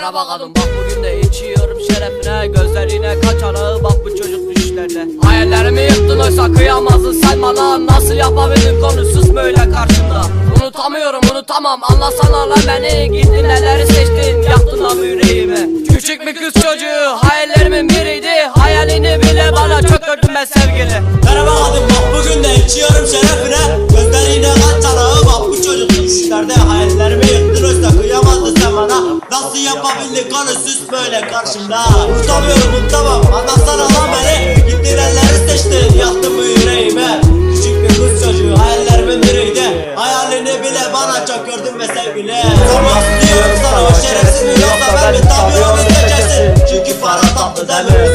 Merhaba kadın bak bugün de içiyorum şerefine Gözlerine kaçanı bak bu çocuk düşüşlerde Hayallerimi yıktın oysa kıyamazdın sen bana Nasıl yapabildin konusuz böyle karşımda. Unutamıyorum unutamam anlasana lan beni Gittin neleri seçtin yaktın lan yüreğimi. Küçük bir kız çocuğu hayallerimin biriydi Hayalini bile bana çok gördüm ben sevgili Yıktın oysa kıyamazdın sen bana. Nasıl yapabildin konusuz böyle karşımda. Unutamıyorum unutamam anlatsana lan beni. Gittin elleri seçtin yaktın bu yüreğime. Küçük bir kız çocuğu hayallerimin biriydi. Hayalini bile bana çok gördün ve sevgili. Sormak istiyorum sana o şerefsiz yoksa ben mi tapıyorum izleyeceksin Çünkü para tatlı demir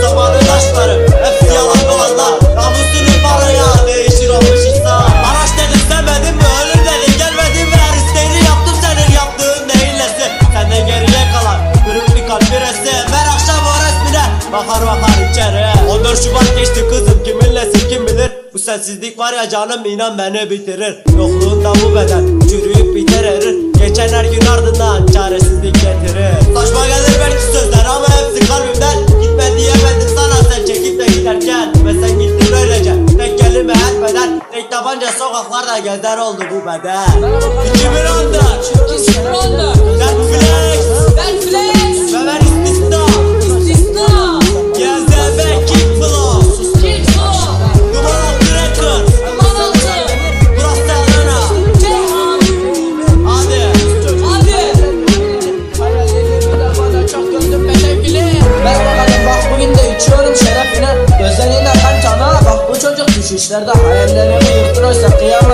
bakar bakar içeri. 14 Şubat geçti kızım kiminlesin kim bilir? Bu sensizlik var ya canım inan beni bitirir. Yokluğunda bu beden çürüyüp biter erir. Geçen her gün ardından çaresizlik getirir. Saçma gelir belki sözler ama hepsi kalbimden. Gitme diyemedim sana sen çekip de giderken. Ve sen gittin öylece tek kelime etmeden. Tek tabanca sokaklarda gezer oldu bu beden. 2014 Merhaba kadın bak bugün de içiyorum şerefine. Gözlerine kan cana. Bak bu çocuk düşüşlerde Hayallerimi yıktın oysa kıyamadın